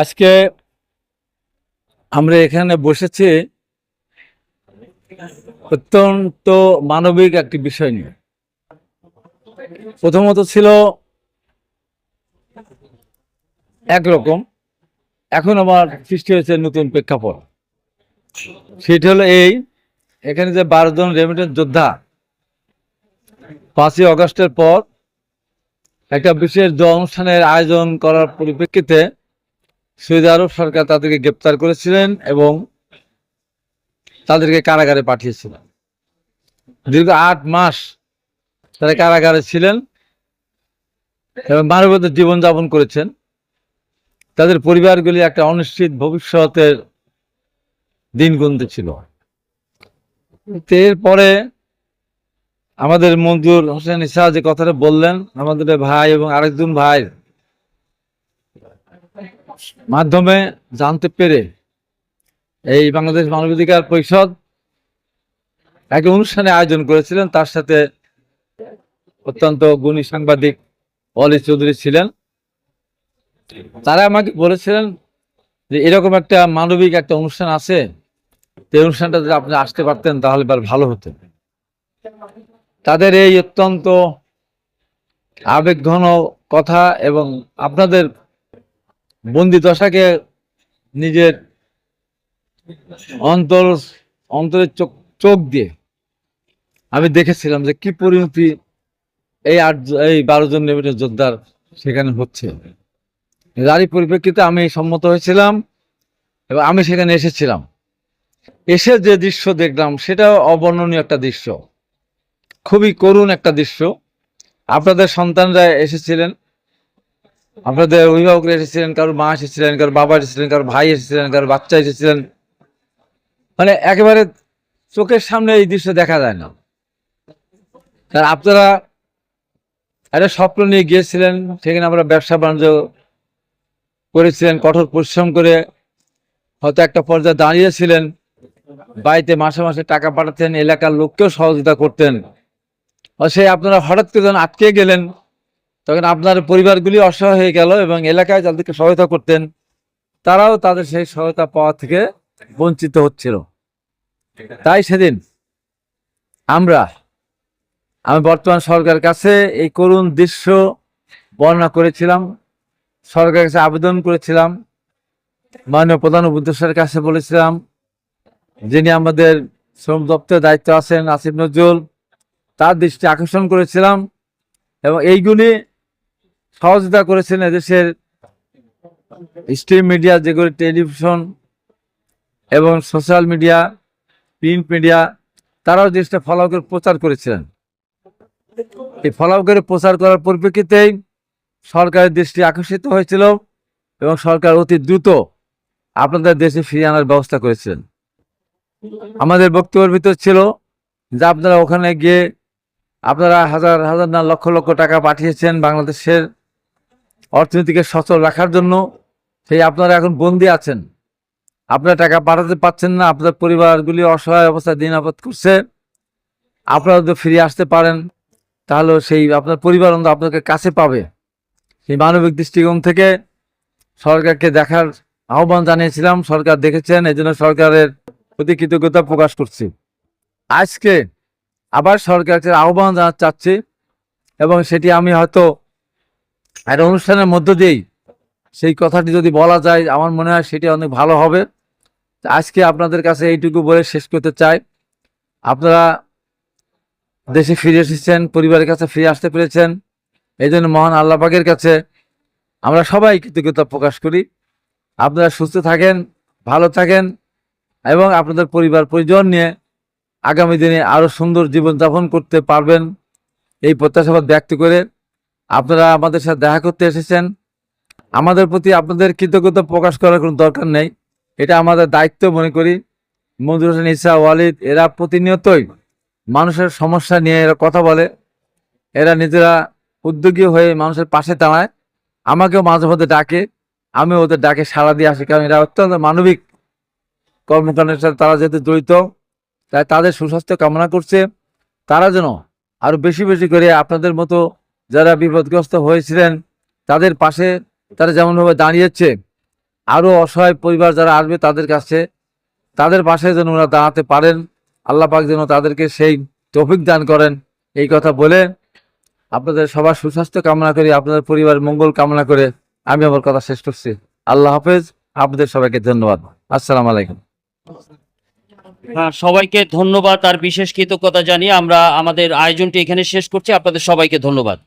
আজকে আমরা এখানে বসেছি অত্যন্ত মানবিক একটি বিষয় নিয়ে। প্রথমত ছিল একরকম। এখন আমার সৃষ্টি হয়েছে নতুন প্রেক্ষাপট। সেটি হলো এই, এখানে যে বারো জন রেমিটেন্স যোদ্ধা, পাঁচই অগস্টের পর একটা বিশেষ অনুষ্ঠানের আয়োজন করার পরিপ্রেক্ষিতে সৌদি আরব সরকার তাদেরকে গ্রেপ্তার করেছিলেন এবং তাদেরকে কারাগারে পাঠিয়েছিলেন। দীর্ঘ আট মাস তারা কারাগারে ছিলেন এবং মানবতার জীবনযাপন করেছেন। তাদের পরিবারগুলি একটা অনিশ্চিত ভবিষ্যতের দিন গুনতে ছিল। এরপরে আমাদের মঞ্জুর হোসেন ইসা যে কথাটা বললেন, আমাদের ভাই এবং আরেকজন ভাই মাধ্যমে জানতে পেরে এই বাংলাদেশ মানবাধিকার পরিষদ এক অনুষ্ঠানে আয়োজন করেছিলেন। তার সাথে অত্যন্ত গুণী সাংবাদিক অলি চৌধুরী ছিলেন। তারা আমাকে বলেছিলেন যে, এরকম একটা মানবিক একটা অনুষ্ঠান আছে। এই অনুষ্ঠানটা যদি আপনি আসতে পারতেন, তাহলে ভালো হতো। তাদের এই অত্যন্ত আবেগঘন কথা এবং আপনাদের বন্দি দশাকে নিজের অন্তর, অন্তরের চোখ চোখ দিয়ে আমি দেখেছিলাম যে কি পরিণতি এই আট, এই বারো জন নেভিটের যোদ্ধার সেখানে হচ্ছে। তারই পরিপ্রেক্ষিতে আমি সম্মত হয়েছিলাম এবং আমি সেখানে এসেছিলাম। এসে যে দৃশ্য দেখলাম সেটাও অবর্ণনীয় একটা দৃশ্য। খুবই করুণ একটা দৃশ্য। আপনাদের সন্তানরা এসেছিলেন আপনাদের অভিভাবকরা এসেছিলেন, কারোর মা এসেছিলেন, কারোর বাবা এসেছিলেন, কারোর ভাই এসেছিলেন, কারোর বাচ্চা এসেছিলেন। মানে একেবারে চোখের সামনে এই দৃশ্য দেখা যায় না। আর আপনারা একটা স্বপ্ন নিয়ে গিয়েছিলেন, সেখানে আমরা ব্যবসা বাণিজ্য করেছিলেন, কঠোর পরিশ্রম করে হয়তো একটা পর্যায়ে দাঁড়িয়েছিলেন, বাড়িতে মাসে মাসে টাকা পাঠাতেন, এলাকার লোককেও সহযোগিতা করতেন। সেই আপনারা হঠাৎ করে যখন আটকে গেলেন তখন আপনার পরিবারগুলি অসহায় হয়ে গেল এবং এলাকায় যাদেরকে সহায়তা করতেন, তারাও তাদের সেই সহায়তা পাওয়া থেকে বঞ্চিত হচ্ছিল। তাই সেদিন আমরা, আমি বর্তমান সরকারের কাছে এই করুণ দৃশ্য বর্ণনা করেছিলাম, সরকারের কাছে আবেদন করেছিলাম, মাননীয় প্রধান উপদেষ্টার কাছে বলেছিলাম, যিনি আমাদের শ্রম দপ্তরের দায়িত্ব আছেন, আসিফ নজরুল, তার দৃষ্টি আকর্ষণ করেছিলাম এবং এইগুলি সহযোগিতা করেছেন এদেশের স্ট্রিম মিডিয়া যেগুলি টেলিভিশন এবং সোশ্যাল মিডিয়া প্রিন্ট মিডিয়া তারাও দেশটা ফলো করে প্রচার করেছিলেন। এই ফলো করে প্রচার করার পরিপ্রেক্ষিতেই সরকারের দৃষ্টি আকর্ষিত হয়েছিল এবং সরকার অতি দ্রুত আপনাদের দেশে ফিরিয়ে আনার ব্যবস্থা করেছিলেন। আমাদের বক্তব্যের ভিতর ছিল যে আপনারা ওখানে গিয়ে আপনারা হাজার হাজার না লক্ষ লক্ষ টাকা পাঠিয়েছেন বাংলাদেশের অর্থনীতিকে সচল রাখার জন্য সেই আপনারা এখন বন্দি আছেন। আপনারা টাকা পাঠাতে পারছেন না আপনার পরিবারগুলি অসহায় অবস্থায় দিন আপদ করছে। আপনারা যদি ফিরে আসতে পারেন, তাহলে সেই আপনার পরিবার অন্তত আপনাকে কাছে পাবে। সেই মানবিক দৃষ্টিকোণ থেকে সরকারকে দেখার আহ্বান জানিয়েছিলাম, সরকার দেখেছেন এই জন্য সরকারের প্রতি কৃতজ্ঞতা প্রকাশ করছি। আজকে আবার সরকারকে আহ্বান জানাতে চাচ্ছি এবং সেটি আমি হয়তো একটা অনুষ্ঠানের মধ্য দিয়েই সেই কথাটি যদি বলা যায়, আমার মনে হয় সেটি অনেক ভালো হবে। আজকে আপনাদের কাছে এইটুকু বলে শেষ করতে চাই। আপনারা দেশে ফিরে এসেছেন, পরিবারের কাছে ফিরে আসতে পেরেছেন। এই জন্য মহান আল্লাহ পাকের কাছে আমরা সবাই কৃতজ্ঞতা প্রকাশ করি। আপনারা সুস্থ থাকেন, ভালো থাকেন এবং আপনাদের পরিবার, পরিজন নিয়ে আগামী দিনে আরও সুন্দর জীবনযাপন করতে পারবেন। এই প্রত্যাশাবাদ ব্যক্ত করে আপনারা আমাদের সাথে দেখা করতে এসেছেন। আমাদের প্রতি আপনাদের কৃতজ্ঞতা প্রকাশ করার কোনো দরকার নেই। এটা আমাদের দায়িত্ব মনে করি। মঞ্জুর হোসেন ইসা ওয়ালিদ, এরা প্রতিনিয়তই মানুষের সমস্যা নিয়ে এরা কথা বলে। এরা নিজেরা উদ্যোগী হয়ে মানুষের পাশে দাঁড়ায়। আমাকেও মাঝে মধ্যে ডাকে। আমি ওদের ডাকে সাড়া দিয়ে আসি, কারণ এরা অত্যন্ত মানবিক কর্মকাণ্ডের সাথে তারা যেহেতু জড়িত, তাই তাদের সুস্বাস্থ্য কামনা করছে। তারা যেন আরও বেশি বেশি করে আপনাদের মতো যারা বিপদগ্রস্ত হয়েছিলেন তাদের পাশে তারা যেমনভাবে দাঁড়িয়েছে আরও অসহায় পরিবার যারা আসবে তাদের কাছে তাদের পাশে যেন ওরা দাঁড়াতে পারেন। আল্লাহ পাক যেন তাদেরকে সেই তৌফিক দান করেন। এই কথা বলে আপনাদের সবার সুস্বাস্থ্য কামনা করি আপনাদের পরিবার মঙ্গল কামনা করে আমি আমার কথা শেষ করছি। আল্লাহ হাফেজ আপনাদের সবাইকে ধন্যবাদ। আসসালাম আলাইকুম। হ্যাঁ, সবাইকে ধন্যবাদ। আর বিশেষ কৃতজ্ঞতা জানিয়ে আমরা আমাদের আয়োজনটি এখানে শেষ করছি। আপনাদের সবাইকে ধন্যবাদ।